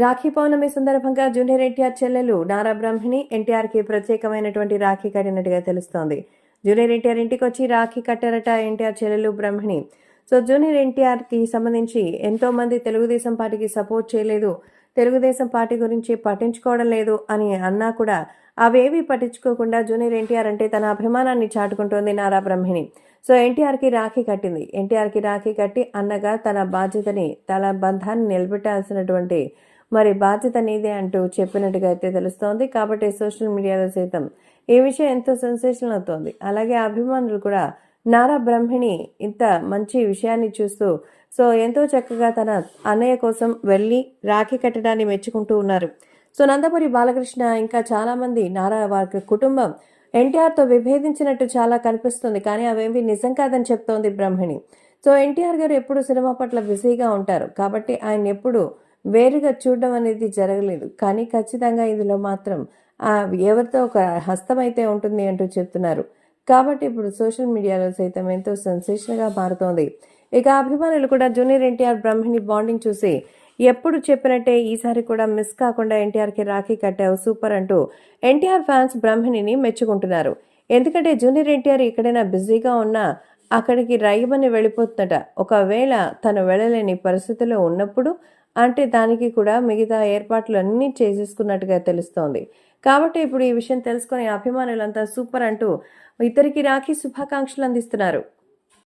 రాఖీ పౌర్ణమి సందర్భంగా జూనియర్ ఎన్టీఆర్ చెల్లెలు నారా బ్రహ్మిణి ఎన్టీఆర్కి ప్రత్యేకమైనటువంటి రాఖీ కట్టినట్టుగా తెలుస్తోంది. జూనియర్ ఎన్టీఆర్ ఇంటికి వచ్చి రాఖీ కట్టారట ఎన్టీఆర్ చెల్లెలు బ్రహ్మిణి. సో జూనియర్ ఎన్టీఆర్కి సంబంధించి ఎంతో మంది తెలుగుదేశం పార్టీకి సపోర్ట్ చేయలేదు. తెలుగుదేశం పార్టీ గురించి పట్టించుకోవడం లేదు అని అన్నా కూడా అవేవి పట్టించుకోకుండా జూనియర్ ఎన్టీఆర్ అంటే తన అభిమానాన్ని చాటుకుంటోంది నారా బ్రహ్మిణి. సో ఎన్టీఆర్కి రాఖీ కట్టింది. ఎన్టీఆర్కి రాఖీ కట్టి అన్నగా తన బాధ్యతని తన బంధాన్ని నిలబెట్టాల్సినటువంటి మరి బాధ్యత నీదే అంటూ చెప్పినట్టుగా అయితే తెలుస్తోంది. కాబట్టి సోషల్ మీడియాలో సైతం ఈ విషయం ఎంతో సెన్సేషన్ అవుతోంది. అలాగే అభిమానులు కూడా నారా బ్రహ్మిణి ఇంత మంచి విషయాన్ని చూస్తూ సో ఎంతో చక్కగా తన అన్నయ్య కోసం వెళ్ళి రాఖీ కట్టడాన్ని మెచ్చుకుంటూ ఉన్నారు. సో నందపురి బాలకృష్ణ ఇంకా చాలామంది నారా వారి కుటుంబం ఎన్టీఆర్తో విభేదించినట్టు చాలా కనిపిస్తుంది. కానీ అవేవి నిజం కాదని చెప్తోంది బ్రహ్మిణి. సో ఎన్టీఆర్ గారు ఎప్పుడు సినిమా పట్ల బిజీగా ఉంటారు. కాబట్టి ఆయన ఎప్పుడు వేరుగా చూడడం అనేది జరగలేదు. కానీ ఖచ్చితంగా ఇందులో మాత్రం ఎవరితో ఒక హస్తం అయితే ఉంటుంది అంటూ చెప్తున్నారు. కాబట్టి ఇప్పుడు సోషల్ మీడియాలో సైతం ఎంతో సెన్సేషన్గా మారుతోంది. ఇక అభిమానులు కూడా జూనియర్ ఎన్టీఆర్ బ్రహ్మిణి బాండింగ్ చూసి ఎప్పుడు చెప్పినట్టే ఈసారి కూడా మిస్ కాకుండా ఎన్టీఆర్కి రాఖీ కట్టావు సూపర్ అంటూ ఎన్టీఆర్ ఫ్యాన్స్ బ్రహ్మిణిని మెచ్చుకుంటున్నారు. ఎందుకంటే జూనియర్ ఎన్టీఆర్ ఎక్కడైనా బిజీగా ఉన్నా అక్కడికి రైబని వెళ్ళిపోతుందట. ఒకవేళ తను వెళ్ళలేని పరిస్థితిలో ఉన్నప్పుడు అంటే దానికి కూడా మిగతా ఏర్పాట్లు అన్నీ చేసేసుకున్నట్టుగా తెలుస్తోంది. కాబట్టి ఇప్పుడు ఈ విషయం తెలుసుకుని అభిమానులంతా సూపర్ అంటూ ఇద్దరికి రాఖీ శుభాకాంక్షలు అందిస్తున్నారు.